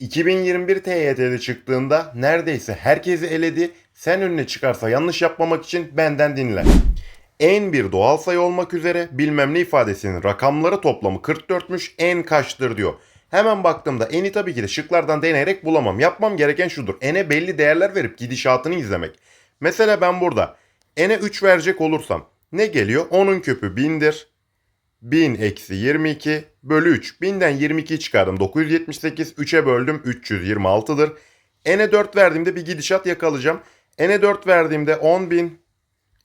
2021 TYT'de çıktığında neredeyse herkesi eledi. Sen önüne çıkarsa yanlış yapmamak için benden dinle. En bir doğal sayı olmak üzere bilmem ne ifadesinin rakamları toplamı 44'müş en kaçtır diyor. Hemen baktığımda eni tabii ki de şıklardan deneyerek bulamam. Yapmam gereken şudur. N'e belli değerler verip gidişatını izlemek. Mesela ben burada n'e 3 verecek olursam ne geliyor? 10'un küpü 1000'dir. 1000 eksi 22 bölü 3. 1000'den 22 çıkardım. 978. 3'e böldüm. 326'dır. N'e 4 verdiğimde bir gidişat yakalayacağım. N'e 4 verdiğimde 10.000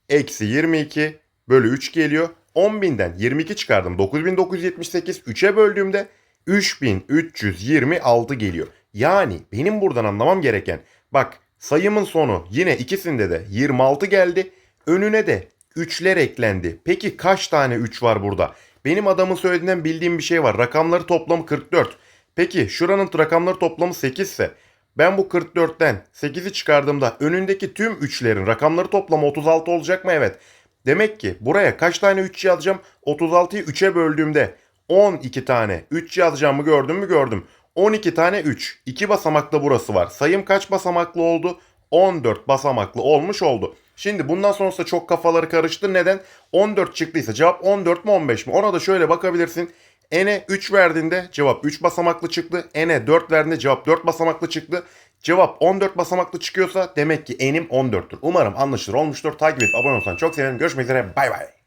eksi 22 bölü 3 geliyor. 10.000'den 22 çıkardım. 9978. 3'e böldüğümde 3326 geliyor. Yani benim buradan anlamam gereken bak sayımın sonu yine ikisinde de 26 geldi. Önüne de 3'ler eklendi. Peki kaç tane 3 var burada? Benim adamın söylediğinden bildiğim bir şey var. Rakamları toplamı 44. Peki şuranın rakamları toplamı 8 ise ben bu 44'ten 8'i çıkardığımda önündeki tüm 3'lerin rakamları toplamı 36 olacak mı? Evet. Demek ki buraya kaç tane 3 yazacağım? 36'yı 3'e böldüğümde 12 tane 3 yazacağımı gördüm mü gördüm. 12 tane 3. 2 basamaklı burası var. Sayım kaç basamaklı oldu? 14 basamaklı olmuş oldu. Şimdi bundan sonrası da çok kafaları karıştı. Neden? 14 çıktıysa cevap 14 mi 15 mi? Ona da şöyle bakabilirsin. N'e 3 verdiğinde cevap 3 basamaklı çıktı. N'e 4 verdiğinde cevap 4 basamaklı çıktı. Cevap 14 basamaklı çıkıyorsa demek ki N'im 14'tür. Umarım anlaşılır olmuştur. Takip et, abone olsan çok sevinirim. Görüşmek üzere. Bay bay.